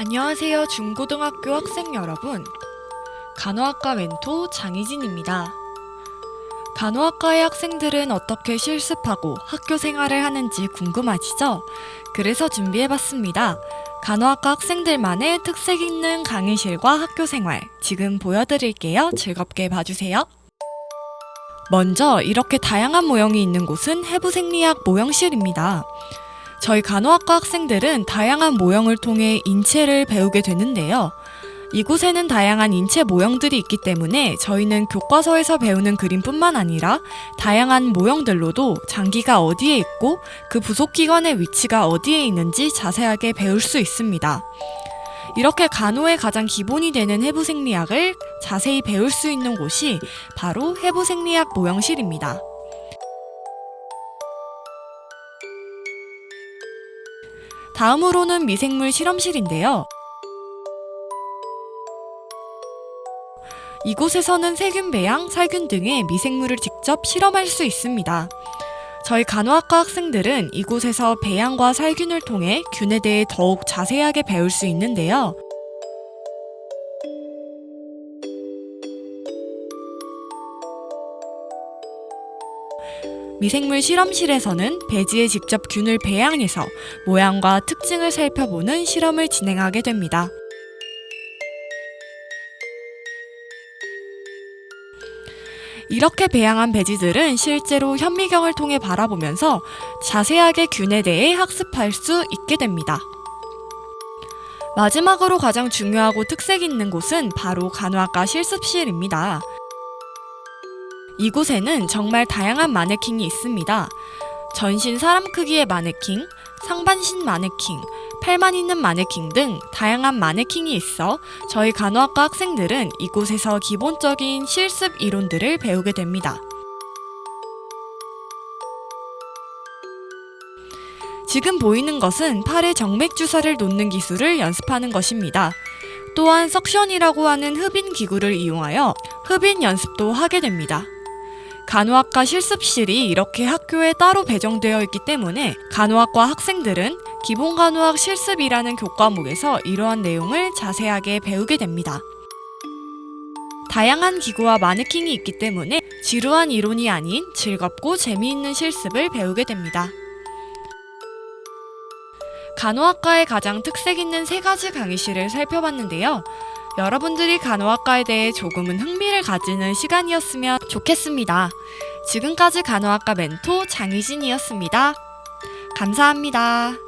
안녕하세요 중고등학교 학생 여러분. 간호학과 멘토 장희진입니다. 간호학과의 학생들은 어떻게 실습하고 학교 생활을 하는지 궁금하시죠? 그래서 준비해봤습니다. 간호학과 학생들만의 특색 있는 강의실과 학교 생활 지금 보여드릴게요. 즐겁게 봐주세요. 먼저 이렇게 다양한 모형이 있는 곳은 해부생리학 모형실입니다 저희 간호학과 학생들은 다양한 모형을 통해 인체를 배우게 되는데요. 이곳에는 다양한 인체 모형들이 있기 때문에 저희는 교과서에서 배우는 그림뿐만 아니라 다양한 모형들로도 장기가 어디에 있고 그 부속 기관의 위치가 어디에 있는지 자세하게 배울 수 있습니다. 이렇게 간호의 가장 기본이 되는 해부 생리학을 자세히 배울 수 있는 곳이 바로 해부 생리학 모형실입니다. 다음으로는 미생물 실험실인데요. 이곳에서는 세균 배양, 살균 등의 미생물을 직접 실험할 수 있습니다. 저희 간호학과 학생들은 이곳에서 배양과 살균을 통해 균에 대해 더욱 자세하게 배울 수 있는데요. 미생물 실험실에서는 배지에 직접 균을 배양해서 모양과 특징을 살펴보는 실험을 진행하게 됩니다. 이렇게 배양한 배지들은 실제로 현미경을 통해 바라보면서 자세하게 균에 대해 학습할 수 있게 됩니다. 마지막으로 가장 중요하고 특색 있는 곳은 바로 간호학과 실습실입니다. 이곳에는 정말 다양한 마네킹이 있습니다. 전신 사람 크기의 마네킹, 상반신 마네킹, 팔만 있는 마네킹 등 다양한 마네킹이 있어 저희 간호학과 학생들은 이곳에서 기본적인 실습 이론들을 배우게 됩니다. 지금 보이는 것은 팔에 정맥 주사를 놓는 기술을 연습하는 것입니다. 또한 석션이라고 하는 흡인 기구를 이용하여 흡인 연습도 하게 됩니다. 간호학과 실습실이 이렇게 학교에 따로 배정되어 있기 때문에 간호학과 학생들은 기본 간호학 실습이라는 교과목에서 이러한 내용을 자세하게 배우게 됩니다. 다양한 기구와 마네킹이 있기 때문에 지루한 이론이 아닌 즐겁고 재미있는 실습을 배우게 됩니다. 간호학과의 가장 특색 있는 세 가지 강의실을 살펴봤는데요. 여러분들이 간호학과에 대해 조금은 흥미를 가지는 시간이었으면 좋겠습니다. 지금까지 간호학과 멘토 장희진이었습니다. 감사합니다.